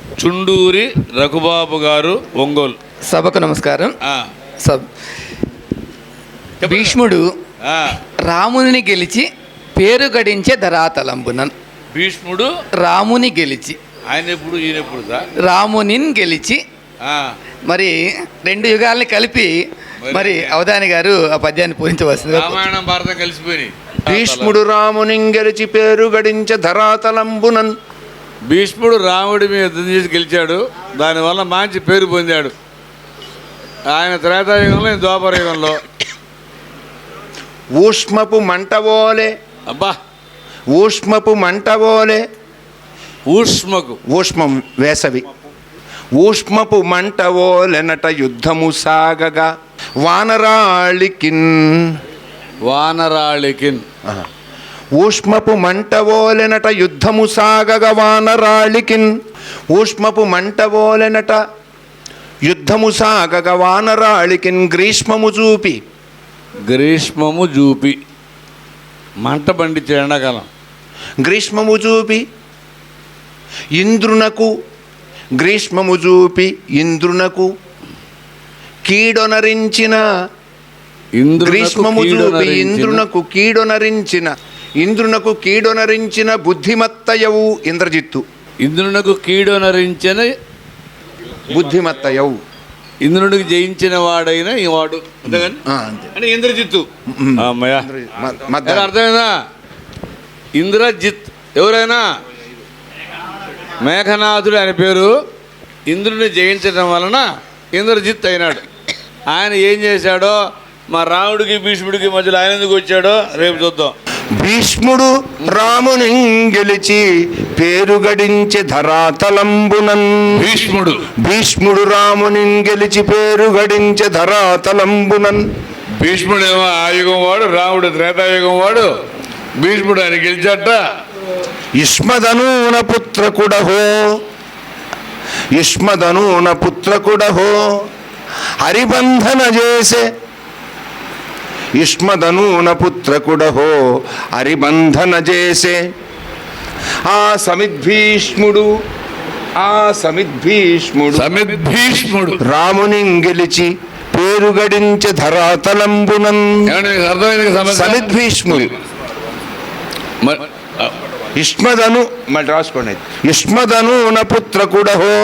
చుండూరి రఘుబాబు గారు ఒంగోలు. సభకు నమస్కారం. ఆ, సబ్ భీష్ముడు ఆ, రాముని గెలిచి పేరు గడించే ధరాతలంబునన్. భీష్ముడు రాముని గెలిచి. ఆయన ఎప్పుడు ఈయన ఎప్పుడు రాముని గెలిచి. ఆ, మరి రెండు యుగాల్ని కలిపి మరి అవధాని గారు ఆ పద్యాన్ని పూరించవలసిందిగా రామాయణం భారతం కలిసిపోయినాయి. భీష్ముడు రాముని గెలిచి పేరు గడించ ధరాతలంబునన్. భీష్ముడు రాముడి మీద యుద్ధం చేసి గెలిచాడు. దానివల్ల మంచి పేరు పొందాడు. ఆయన త్రేతాయుగంలో ఈయన ద్వాపర యుగంలో ఊష్మపు మంటవోలే అబ్బా! ఊష్మపు మంటవోలే ఊష్మకు. ఊష్మం వేసవి. ఊష్మపు మంటవోలెనట యుద్ధము సాగగా. వానరాళికిన్. వానరాళికిన్. ఊష్మపు మంటవోలెనట యుద్ధము సాగగా వానరాళికిన్ ఊష్మపు మంటవోలెనట యుద్ధము సాగగా వానరాళికిన్ గ్రీష్మము చూపి గ్రీష్మము జూపి. మంట పండించే ఎండాకాలం గ్రీష్మము చూపి ఇంద్రునకు గ్రీష్మము చూపి ఇంద్రునకు కీడొనరించిన గ్రీష్మము చూపి ఇంద్రునకు కీడొనరించిన ఇంద్రునకు కీడొనరించిన బుద్ధిమత్తయవు ఇంద్రజిత్తు. ఇంద్రునకు కీడొనరించిన బుద్ధిమత్తయవు. ఇంద్రునికి జయించిన వాడైన ఈ వాడు. అంటే ఇంద్రజిత్తు. అర్థమైందా? ఇంద్రజిత్. ఎవరైనా? మేఘనాథుడు ఆయన పేరు. ఇంద్రుని జయించడం వలన ఇంద్రజిత్ అయినాడు. ఆయన ఏం చేశాడో? మా రాముడికి భీష్ముడికి మధ్యలో ఆయన ఎందుకు వచ్చాడో రేపు చూద్దాం. భీష్ముడు రాముని గెలిచి పేరు గడించె ధరాతలంబునన్. భీష్ముడు. భీష్ముడు రాముని గెలిచి పేరు గడించె ధరాతలంబునన్. భీష్ముడేమో ఆ యుగం వాడు రాముడు త్రేతాయుగం వాడు భీష్ముడు ఆయన గెలిచాట. యుష్మదనూన పుత్రకుడహో. యుష్మదనూన పుత్రకుడహో. హరిబంధన చేసే యుష్మదనూన పుత్రకుడహో హరిబంధన చేసే ఆ సమిద్భీష్ముడు ఆ సమిద్భీష్ముడు సమిత్ భీష్ముడు రాముని గెలిచి పేరు గడించే ధరాతలంబునం? సమిద్భీష్ముడు. యుష్మదను మళ్ళీ రాసుకోండి. యుష్మదనూన పుత్రకుడహో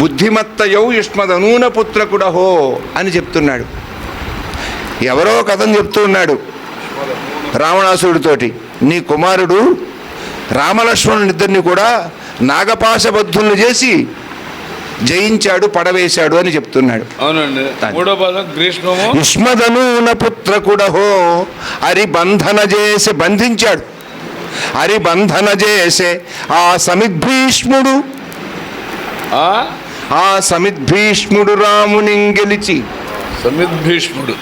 బుద్ధిమత్తయౌ యుష్మదనూన పుత్రకుడహో అని చెప్తున్నాడు. ఎవరో కథను చెప్తున్నాడు రావణాసుడితోటి నీ కుమారుడు రామలక్ష్మణునిద్దరిని కూడా నాగపాశబద్ధుల్ని చేసి జయించాడు పడవేశాడు అని చెప్తున్నాడు. యుష్మదనూన పుత్రకుడహో హరి బంధన చేసి బంధించాడు హరి బంధన చేసే ఆ సమిద్భీష్ముడు. ఆ సమిద్భీష్ముడు రాముని గెలిచి సమిత్ భీష్ముడు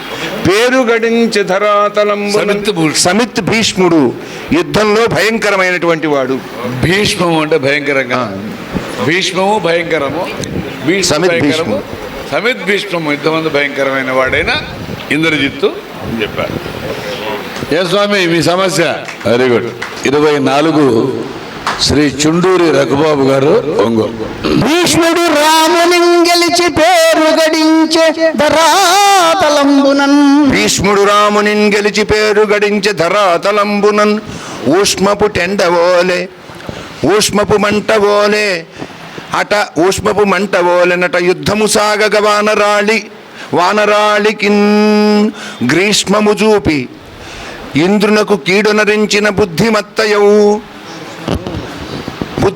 పేరు గడించి ధరాతలం సమిత్ భీష్ముడు యుద్ధంలో భయంకరమైనటువంటి వాడు. భీష్మము అంటే భయంకరంగా. భీష్మము భయంకరము భీష్మ సమిత్ భయంకరము భీష్ముడు. సమిత్ భీష్మము ఇంతమంది భయంకరమైన వాడైన ఇంద్రజిత్తు అని చెప్పారు. ఏ స్వామి మీ సమస్య? వెరీ గుడ్ ఇరవై నాలుగు శ్రీ చుండూరి రఘుబాబు గారు ఒంగోలు. భీష్ముడు గడించే ధరాతలంబునన్. భీష్ముడు రాముని గెలిచి పేరు గడించి ధరాతలంబునన్. ఊష్మపు టెండవోలే ఊష్మపు మంటవోలే అట ఊష్మపు మంటవోలెనట యుద్ధము సాగగ వానరాళి వానరాళికిన్ గ్రీష్మము చూపి ఇంద్రునకు కీడునరించిన బుద్ధిమత్తయవు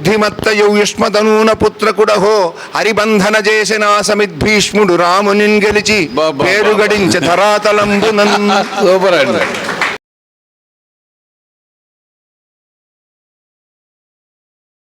బుద్ధిమత్తయౌ యుష్మధనూన పుత్రకుడహో హరిబంధన చేసిన సమిద్భీష్ముడు రామునిన్ గెలిచి. పేరు గడించ ధరాతలంబునన్ సూపర్ అండి